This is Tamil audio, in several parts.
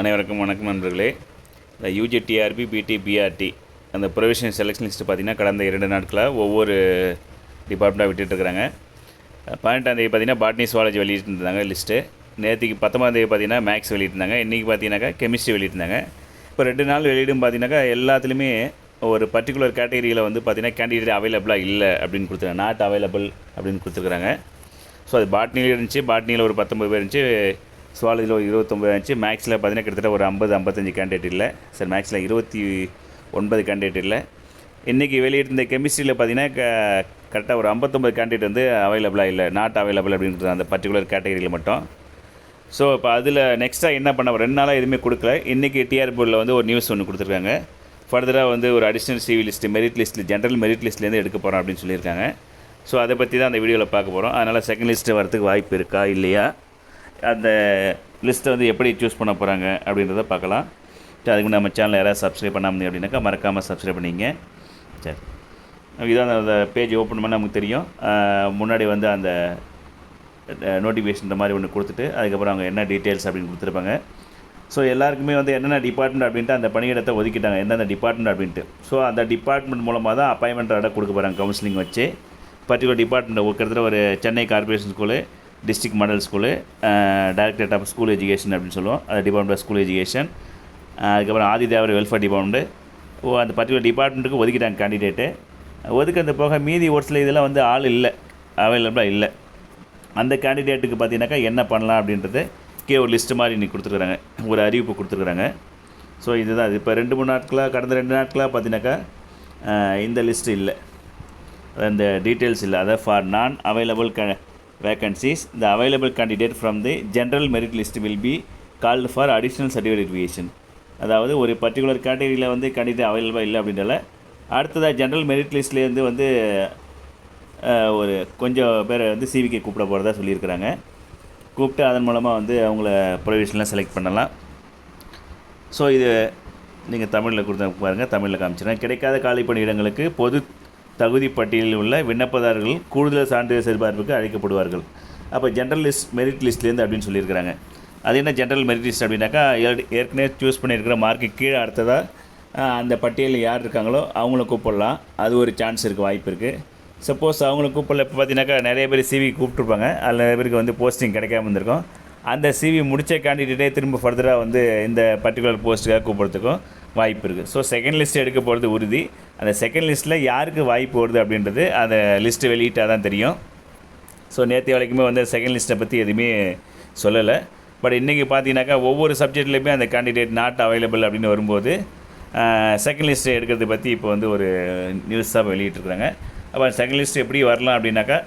அனைவருக்கும் வணக்கம் நண்பர்களே. இந்த யூஜிடிஆர்பி பிடி பிஆர்டி அந்த ப்ரொவிஷன் செலெக்ஷன் லிஸ்ட்டு பார்த்திங்கன்னா கடந்த இரண்டு நாட்களாக ஒவ்வொரு டிபார்ட்மெண்ட்டாக விட்டுட்டுருக்குறாங்க பதினெட்டாம் தேதி பார்த்திங்கன்னா பாட்னி சுவாலஜி வெளியிட்டிருந்தாங்க லிஸ்ட்டு நேற்றுக்கு பத்தொம்பதாம் தேதி பார்த்திங்கன்னா மேக்ஸ் வெளியிட்டிருந்தாங்க. இன்றைக்கி பார்த்தீங்கன்னாக்கா கெமிஸ்ட்ரி வெளியிட்டிருந்தாங்க. இப்போ ரெண்டு நாள் வெளியிடும் பார்த்தீங்கன்னாக்கா எல்லாத்துலேயுமே ஒரு பர்டிகுலர் கேட்டகரியில் வந்து பார்த்திங்கன்னா கேண்டிடேட் அவைலபிளாக இல்லை அப்படின்னு கொடுத்துருக்காங்க. நாட் அவைலபிள் அப்படின்னு கொடுத்துருக்குறாங்க ஸோ அது பாட்னியில் இருந்துச்சு. பாட்னியில் ஒரு பத்தொம்பது பேர் இருந்துச்சு. சுவாலஜியில் ஒரு இருபத்தொம்பது ஆச்சு மேக்ஸில் பார்த்தீங்கன்னா கிட்டத்தட்ட ஒரு ஐம்பது ஐம்பத்தஞ்சு கேண்டிடேட் இல்லை. சார் மேக்ஸில் இருபத்தி ஒன்பது கேண்டிடேட் இல்லை. இன்றைக்கி வெளியிட்டிருந்த கெமிஸ்ட்ரியில் பார்த்தீங்கன்னா க கரெக்டாக ஒரு ஐம்பத்தொம்பது கேண்டிடேட் வந்து அவைலபிளாக இல்லை. நாட் அவைலபிள் அப்படின்றது அந்த பர்டிகுலர் கேட்டகரியில் மட்டும். ஸோ இப்போ அதில் நெக்ஸ்ட்டாக என்ன பண்ண ரெண்டு நாளாக எதுவுமே கொடுக்கல. இன்றைக்கி டிஆர் போர்டில் வந்து ஒரு நியூஸ் ஒன்று கொடுத்துருக்காங்க. ஃபர்தராக வந்து ஒரு அடிஷ்னல் சிவி லிஸ்ட் மெரிட் லிஸ்ட்டில் ஜென்ரல் மெரிட் லிஸ்ட்லேருந்து எடுக்க போகிறோம் அப்படின்னு சொல்லியிருக்காங்க. ஸோ அதை பற்றி தான் அந்த வீடியோவில் பார்க்க போகிறோம் அதனால் செகண்ட் லிஸ்ட்டு வரதுக்கு வாய்ப்பு இருக்கா? இல்லையா? அந்த லிஸ்ட்டை வந்து எப்படி சூஸ் பண்ண போகிறாங்க அப்படின்றத பார்க்கலாம். சரி அதுக்கு நம்ம சேனல் யாராவது சப்ஸ்கிரைப் பண்ணாமல் அப்படின்னாக்கா மறக்காமல் சப்ஸ்கிரைப் பண்ணிங்க. சரி. இதான் அந்த பேஜ் ஓப்பன் பண்ணால் நமக்கு தெரியும். முன்னாடி வந்து அந்த நோட்டிஃபிகேஷன் இந்த மாதிரி ஒன்று கொடுத்துட்டு அதுக்கப்புறம் அவங்க என்ன டீட்டெயில்ஸ் அப்படின்னு கொடுத்துருப்பாங்க. ஸோ எல்லாருக்குமே வந்து என்னென்ன டிபார்ட்மெண்ட் அப்படின்ட்டு அந்த பணியிடத்தை ஒதுக்கிட்டாங்க. எந்தெந்த டிபார்ட்மெண்ட் அப்படின்ட்டு. ஸோ அந்த டிபார்ட்மெண்ட் மூலமாக தான் அப்பாயின்மெண்ட் ஆர்டர் கொடுக்க போகிறாங்க கவுன்சிலிங் வச்சு. பர்டிகுலர் டிபார்ட்மெண்ட் கிட்டத்தட்ட ஒரு Chennai corporation school district model school directorate of school education அப்படின்னு சொல்லுவோம். அது டிபார்ட்மெண்ட் ஆஃப் ஸ்கூல் எஜுகேஷன் அதுக்கப்புறம் ஆதி தேவர் வெல்ஃபேர் டிபார்ட்மெண்ட்டு ஓ அந்த பர்டிகுலர் டிபார்ட்மெண்ட்டுக்கு ஒதுக்கிட்டாங்க கேண்டிடேட்டு அந்த போக மீதி ஒரு சில இதெல்லாம் வந்து ஆள் இல்லை. அவைலபிளாக இல்லை. அந்த கேண்டிடேட்டுக்கு பார்த்தீங்கன்னாக்கா என்ன பண்ணலாம் அப்படின்றது கே ஒரு லிஸ்ட்டு மாதிரி இன்னைக்கு கொடுத்துருக்குறாங்க. ஒரு அறிவிப்பு கொடுத்துருக்குறாங்க. ஸோ இதுதான். இப்போ ரெண்டு மூணு நாட்களாக கடந்த ரெண்டு நாட்களாக பார்த்தீங்கன்னாக்கா uh, இந்த லிஸ்ட்டு இல்லை. அந்த டீட்டெயில்ஸ் இல்லை. அதாவது ஃபார் நான் அவைலபிள் க vacancies the available candidate from the general merit list will be called for additional certification அதாவது ஒரு பர்டிகுலர் கேட்டகரியில் வந்து கேண்டிடேட் அவைலபிளாக இல்லை அப்படின்றல அடுத்ததாக ஜென்ரல் மெரிட் லிஸ்ட்லேருந்து வந்து ஒரு கொஞ்சம் பேரை வந்து சிவிக்கு கூப்பிட போகிறதா சொல்லியிருக்கிறாங்க. கூப்பிட்டு அதன் மூலமாக வந்து அவங்கள ப்ரொவிஷனலாக செலக்ட் பண்ணலாம். ஸோ இது நீங்கள் தமிழில் கொடுத்த பாருங்கள் தமிழில் காமிச்சிடுறேன். கிடைக்காத காலி பணியிடங்களுக்கு பொது தகுதி பட்டியலில் உள்ள விண்ணப்பதாரர்கள் கூடுதல் சான்றிதழ் சரிபார்ப்புக்கு அழைக்கப்படுவார்கள். அப்போ ஜென்ரல் லிஸ்ட் மெரிட் லிஸ்ட்லேருந்து அப்படின்னு சொல்லியிருக்கிறாங்க. அது என்ன ஜென்ரல் மெரிட் லிஸ்ட் அப்படின்னாக்கா ஏற்கனவே சூஸ் பண்ணியிருக்கிற மார்க்கு கீழே அடுத்ததாக அந்த பட்டியலில் யார் இருக்காங்களோ அவங்கள கூப்பிடலாம். அது ஒரு சான்ஸ் இருக்குது வாய்ப்பு இருக்குது சப்போஸ் அவங்கள கூப்பிடல இப்போ பார்த்தீங்கன்னாக்கா நிறைய பேர் சிவி கூப்பிட்ருப்பாங்க அதில் நிறைய பேருக்கு வந்து போஸ்டிங் கிடைக்காம இருந்திருக்கும். அந்த சிவி முடித்த கேண்டிடேட்டே திரும்ப ஃபர்தராக வந்து இந்த பர்டிகுலர் போஸ்ட்டுக்காக கூப்பிட்றதுக்கும் வாய்ப்பு இருக்குது ஸோ செகண்ட் லிஸ்ட் எடுக்க போகிறது உறுதி. அந்த செகண்ட் லிஸ்ட்டில் யாருக்கு வாய்ப்பு வருது அப்படின்றது அந்த லிஸ்ட்டு வெளியிட்டால் தான் தெரியும். ஸோ நேற்று வரைக்குமே வந்து செகண்ட் லிஸ்ட்டை பற்றி எதுவுமே சொல்லலை. பட் இன்றைக்கி பார்த்தீங்கன்னாக்கா ஒவ்வொரு சப்ஜெக்ட்லேயுமே அந்த கேண்டிடேட் நாட் அவைலபிள் அப்படின்னு வரும்போது செகண்ட் லிஸ்ட்டு எடுக்கிறத பற்றி இப்போ வந்து ஒரு நியூஸ் தான் வெளியிட்டிருக்கிறாங்க. அப்போ செகண்ட் லிஸ்ட் எப்படி வரலாம் அப்படின்னாக்கா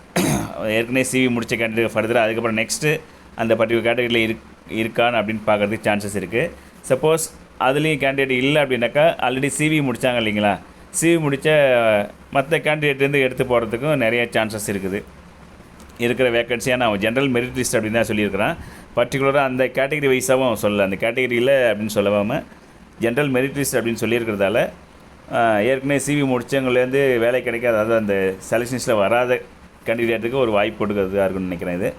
ஏற்கனவே சிவி முடித்த கேண்டிடேட் ஃபர்தராக அதுக்கப்புறம் நெக்ஸ்ட்டு அந்த பர்டிகுலர் கேட்டகரியில் இருக் இருக்கான்னு அப்படின்னு பார்க்குறதுக்கு சான்சஸ் இருக்குது சப்போஸ் அதுலேயும் கேண்டிடேட் இல்லை அப்படின்னாக்கா ஆல்ரெடி சிவி முடித்தாங்க இல்லைங்களா? சிவி முடித்த மற்ற கேண்டிடேட்லேருந்து எடுத்து போகிறதுக்கும் நிறைய சான்சஸ் இருக்குது. இருக்கிற வேக்கன்சியாக நான் ஜென்ரல் மெரிட் லிஸ்ட் அப்படின்னு தான் சொல்லியிருக்கிறான். பர்டிகுலராக அந்த கேட்டகரி வைஸாகவும் அவன் சொல்லல. அந்த கேட்டகரியில் அப்படின்னு சொல்லாமல் ஜென்ரல் மெரிட் லிஸ்ட் அப்படின்னு சொல்லியிருக்கிறதால ஏற்கனவே சிவி முடித்தவங்கலேருந்து வேலை கிடைக்காத அதாவது அந்த செலெக்ஷன்ஸில் வராத கேண்டிடேட்டுக்கு ஒரு வாய்ப்பு கொடுக்கறதுக்காக இருக்கும்னு நினைக்கிறேன் இது.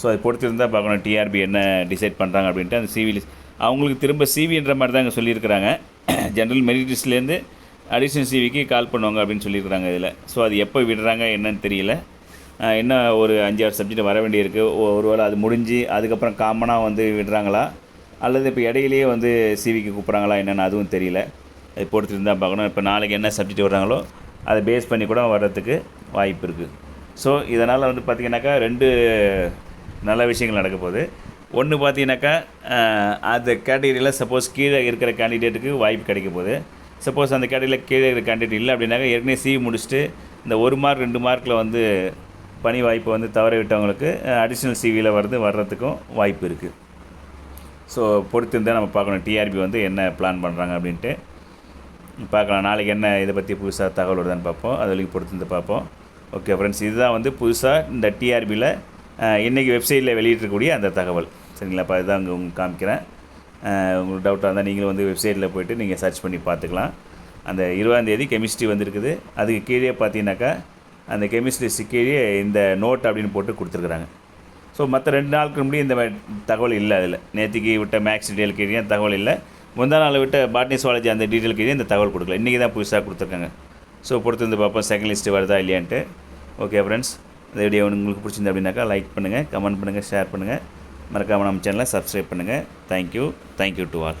ஸோ அது பொறுத்திருந்தால் பார்க்கணும் டிஆர்பி என்ன டிசைட் பண்ணுறாங்க அப்படின்ட்டு அந்த சிவி லிஸ்ட் அவங்களுக்கு திரும்ப சிவின்ற மாதிரி தான் இங்கே சொல்லியிருக்கிறாங்க. ஜென்ரல் மெரிட் லிஸ்ட்லேருந்து அடிஷனல் சிவிக்கு கால் பண்ணுவாங்க அப்படின்னு சொல்லியிருக்கிறாங்க இதில். ஸோ அது எப்போ விடுறாங்க என்னன்னு தெரியல. என்ன ஒரு அஞ்சாறு சப்ஜெக்ட் வர வேண்டியிருக்கு. ஒரு ஒருவேளை அது முடிஞ்சு அதுக்கப்புறம் காமனாக வந்து விடுறாங்களா? அல்லது இப்போ இடையிலேயே வந்து சிவிக்கு கூப்பிட்றாங்களா என்னென்னு அதுவும் தெரியல. அது பொறுத்து இருந்தால் பார்க்கணும். இப்போ நாளைக்கு என்ன சப்ஜெக்ட் வர்றாங்களோ அதை பேஸ் பண்ணி கூட வர்றதுக்கு வாய்ப்பு இருக்குது ஸோ இதனால் வந்து பார்த்திங்கனாக்கா ரெண்டு நல்ல விஷயங்கள் நடக்க போகுது. ஒன்று பார்த்தீங்கன்னாக்கா அந்த கேட்டகரியில் சப்போஸ் கீழே இருக்கிற கேண்டிடேட்டுக்கு வாய்ப்பு கிடைக்க போகுது. சப்போஸ் அந்த கேட்டகரியில் கீழே இருக்கிற கேண்டிடேட் இல்லை அப்படின்னாக்கா ஏற்கனவே சிவி முடிச்சுட்டு இந்த ஒரு மார்க் ரெண்டு மார்க்கில் வந்து பணி வாய்ப்பை வந்து தவற விட்டவங்களுக்கு அடிஷ்னல் சிவியில் வந்து வர்றதுக்கும் வாய்ப்பு இருக்குது ஸோ பொறுத்து இருந்தால் நம்ம பார்க்கணும் டிஆர்பி வந்து என்ன பிளான் பண்ணுறாங்க அப்படின்ட்டு. பார்க்கலாம் நாளைக்கு என்ன இதை பற்றி புதுசாக தகவல் வருதான்னு பார்ப்போம். அது வரைக்கும் பொறுத்து இருந்து பார்ப்போம். ஓகே ஃப்ரெண்ட்ஸ் இதுதான் வந்து புதுசாக இந்த டிஆர்பியில் இன்றைக்கி வெப்சைட்டில் வெளியிட்டிருக்கக்கூடிய அந்த தகவல். சரிங்களா? இப்போ அதுதான் அங்கே உங்களுக்கு காமிக்கிறேன். உங்களுக்கு டவுட்டாக இருந்தால் நீங்களும் வந்து வெப்சைட்டில் போய்ட்டு நீங்கள் சர்ச் பண்ணி பார்த்துக்கலாம். அந்த இருபதாந்தேதி கெமிஸ்ட்ரி வந்துருக்குது. அதுக்கு கீழே பார்த்தீங்கன்னாக்கா அந்த கெமிஸ்ட்ரி கீழே இந்த நோட் அப்படின்னு போட்டு கொடுத்துருக்குறாங்க. ஸோ மற்ற ரெண்டு நாளுக்கு முன்னாடி இந்த தகவல் இல்லை அதில். நேற்றுக்கு விட்ட மேக்ஸ் டீட்டெயில் கீழே தகவல் இல்லை. முந்தா நாள் விட்ட பாட்னி சுவாலஜி அந்த டீட்டெயில் கீழே இந்த தகவல் கொடுக்கல. இன்றைக்கி தான் புதுசாக கொடுத்துருக்காங்க. ஸோ பொறுத்து வந்து பார்ப்போம். செகண்ட் லிஸ்ட்டு வருதா இல்லையான்ட்டு. ஓகே ஃப்ரெண்ட்ஸ் இந்த வீடியோ உங்களுக்கு பிடிச்சிருந்து அப்படின்னாக்கா லைக் பண்ணுங்கள் கமெண்ட் பண்ணுங்கள் ஷேர் பண்ணுங்கள் மறக்காமல் நம்ம சேனலை சப்ஸ்கிரைப் பண்ணுங்கள் தேங்க்யூ தேங்க்யூ டு ஆல்